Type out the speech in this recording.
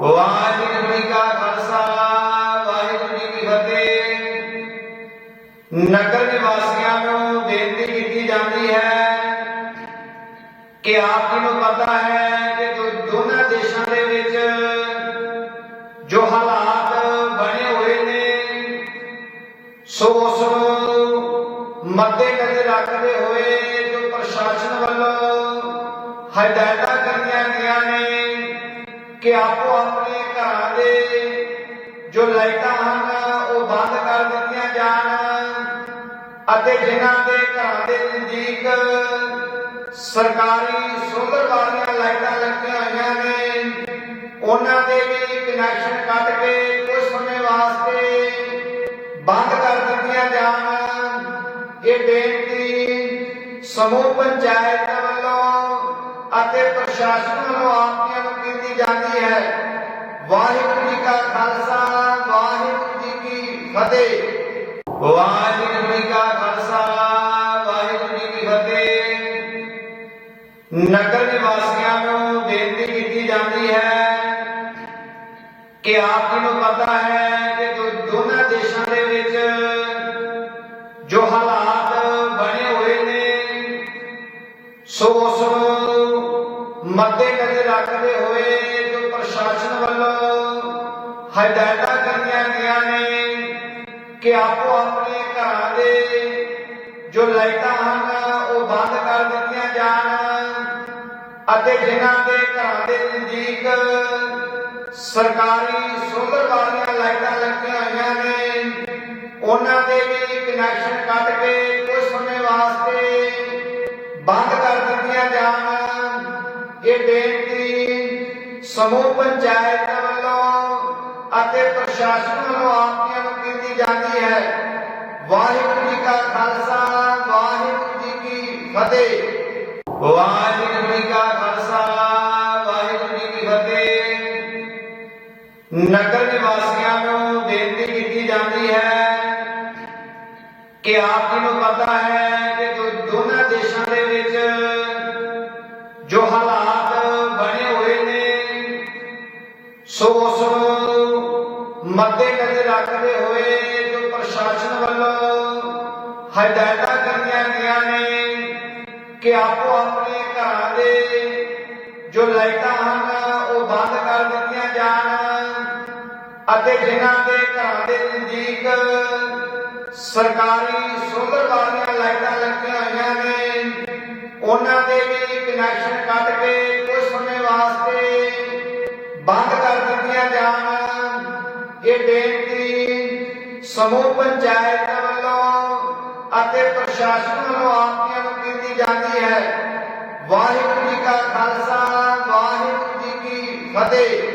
ਵਾਹਿਗੁਰੂ ਜੀ ਕਾ ਖਾਲਸਾ, ਵਾਹਿਗੁਰੂ ਜੀ ਕੀ ਫਤਿਹ। ਨਗਰ ਨਿਵਾਸੀਆਂ ਨੂੰ ਬੇਨਤੀ ਕੀਤੀ ਜਾਂਦੀ ਹੈ ਕਿ ਆਪ ਜੀ ਨੂੰ ਪਤਾ ਹੈ ਕਿ ਜੋ ਦੋਨਾਂ ਦੇਸ਼ਾਂ ਦੇ ਵਿੱਚ ਜੋ ਹਾਲਾਤ ਬਣੇ ਹੋਏ ਨੇ, ਸੋ ਉਸ ਨੂੰ ਮੱਦੇ ਨਜ਼ਰ ਰੱਖਦੇ ਹੋਏ ਜੋ ਪ੍ਰਸ਼ਾਸਨ ਵੱਲੋਂ ਹਦਾਇਤਾਂ ਕੀਤੀਆਂ ਗਈਆਂ ਨੇ ਕਿ ਆਪੋ ਆਪਣੇ ਘਰਾਂ ਦੇ ਜੋ ਲਾਈਟਾਂ ਹਨ, ਉਹ ਬੰਦ ਕਰ ਦਿੱਤੀਆਂ ਜਾਣ ਅਤੇ ਜਿਨ੍ਹਾਂ ਦੇ ਘਰਾਂ ਦੇ ਨਜ਼ਦੀਕ ਸਰਕਾਰੀ ਸੋਲਰ ਵਾਲੀਆਂ ਲਾਈਟਾਂ ਲੱਗੀਆਂ ਹੋਈਆਂ ਨੇ, ਉਹਨਾਂ ਦੇ ਵੀ ਕਨੈਕਸ਼ਨ ਕੱਟ ਕੇ ਕੁਝ ਸਮੇਂ ਵਾਸਤੇ ਬੰਦ ਕਰ ਦਿੱਤੀਆਂ ਜਾਣ। ਇਹ ਬੇਨਤੀ ਸਮੂਹ ਪੰਚਾਇਤ ਵੱਲੋਂ ਅਤੇ ਪ੍ਰਸ਼ਾਸਨ ਵੱਲੋਂ ਆਪ ਨੂੰ ਕੀਤੀ ਜਾਂਦੀ ਹੈ ਵਾਹਿਗੁਰੂ ਜੀ ਕਾ ਖਾਲਸਾ, ਵਾਹਿਗੁਰੂ ਜੀ ਕੀ ਫਤਿਹ। ਵਾਹਿਗੁਰੂ ਜੀ ਕਾ ਖਾਲਸਾ, ਵਾਹਿਗੁਰੂ ਜੀ ਕੀ ਫਤਿਹ। ਨਗਰ ਨਿਵਾਸੀਆਂ ਨੂੰ ਬੇਨਤੀ ਕੀਤੀ ਜਾਂਦੀ ਹੈ ਕਿ ਆਪ ਜੀ ਨੂੰ ਪਤਾ ਹੈ ਕਿ ਦੋਨਾਂ ਦੇਸ਼ਾਂ ਦੇ ਵਿੱਚ ਜੋ ਹਾਲਾਤ ਬਣੇ ਹੋਏ ਨੇ ਸੋ ਉਸ ਨੂੰ ਮੱਦੇ ਨਜ਼ਰ ਰੱਖਦੇ ਹੋਏ ਜੋ ਪ੍ਰਸ਼ਾਸਨ ਵੱਲੋਂ ਹਦਾਇਤਾਂ ਕੀਤੀਆਂ ਗਈਆਂ ਨੇ ਕਿ ਆਪੋ ਆਪਣੇ ਘਰਾਂ ਦੇ ਜੋ ਲਾਈਟਾਂ ਹਨ, ਉਹ ਬੰਦ ਕਰ ਦਿੱਤੀਆਂ ਜਾਣ ਅਤੇ ਜਿਨ੍ਹਾਂ ਦੇ ਘਰਾਂ ਦੇ ਨਜ਼ਦੀਕ ਸਰਕਾਰੀ ਸੋਲਰ ਵਾਲੀਆਂ ਲਾਈਟਾਂ ਲੱਗੀਆਂ ਹੋਈਆਂ ਨੇ, ਉਹਨਾਂ ਦੇ ਵੀ ਕਨੈਕਸ਼ਨ ਕੱਟ ਕੇ ਕੁਝ ਸਮੇਂ ਵਾਸਤੇ ਬੰਦ ਕਰ ਦਿੱਤੀਆਂ ਜਾਣ। ਇਹ ਬੇਨਤੀ ਸਮੂਹ ਪੰਚਾਇਤ ਵੱਲੋਂ ਅਤੇ ਪ੍ਰਸ਼ਾਸਨ ਵੱਲੋਂ ਆਪੀਆਂ ਨੂੰ ਕੀਤੀ ਜਾਂਦੀ ਹੈ। ਵਾਹਿਗੁਰੂ ਜੀ ਕਾ ਖਾਲਸਾ, ਵਾਹਿਗੁਰੂ ਜੀ ਕੀ ਫਤਿਹ। ਵਾਹਿਗੁਰੂ ਜੀ ਕਾ ਖਾਲਸਾ, ਵਾਹਿਗੁਰੂ ਜੀ ਕੀ ਫਤਿਹ। ਨਗਰ ਨਿਵਾਸੀਆਂ ਨੂੰ ਬੇਨਤੀ ਕੀਤੀ ਜਾਂਦੀ ਹੈ ਕਿ ਆਪ ਜੀ ਨੂੰ ਪਤਾ ਹੈ ਕਿ ਜੋ ਦੋਨਾਂ ਦੇਸ਼ਾਂ ਦੇ ਵਿੱਚ ਜੋ ਹਾਲਾਤ ਬਣੇ ਹੋਏ ਨੇ, ਸੋ ਉਸ ਨੂੰ ਮੱਦੇ ਨਜ਼ਰ ਰੱਖਦੇ ਹੋਏ ਜੋ ਪ੍ਰਸ਼ਾਸਨ ਵੱਲੋਂ ਹਦਾਇਤਾਂ ਕੀਤੀਆਂ ਗਈਆਂ ਨੇ ਕਿ ਆਪੋ ਆਪਣੇ ਘਰਾਂ ਦੇ ਜੋ ਲਾਈਟਾਂ ਹਨ, ਉਹ ਬੰਦ ਕਰ ਦਿੱਤੀਆਂ ਜਾਣ ਅਤੇ ਜਿਨ੍ਹਾਂ ਦੇ ਘਰਾਂ ਦੇ ਨਜ਼ਦੀਕ ਸਰਕਾਰੀ ਸੋਲਰ ਵਾਲੀਆਂ ਲਾਈਟਾਂ ਲੱਗੀਆਂ ਹੋਈਆਂ ਨੇ, ਉਹਨਾਂ ਦੇ ਵੀ ਕਨੈਕਸ਼ਨ ਕੱਟ ਕੇ ਕੁਝ ਸਮੇਂ ਵਾਸਤੇ ਬੰਦ ਇਹ ਬੇਨਤੀ ਸਮੂਹ ਪੰਚਾਇਤ ਵੱਲੋਂ ਅਤੇ ਪ੍ਰਸ਼ਾਸਨ ਵੱਲੋਂ ਆਪੀਆਂ ਨੂੰ ਕੀਤੀ ਜਾਂਦੀ ਹੈ। ਵਾਹਿਗੁਰੂ ਜੀ ਕਾ ਖਾਲਸਾ, ਵਾਹਿਗੁਰੂ ਜੀ ਕੀ ਫਤਿਹ।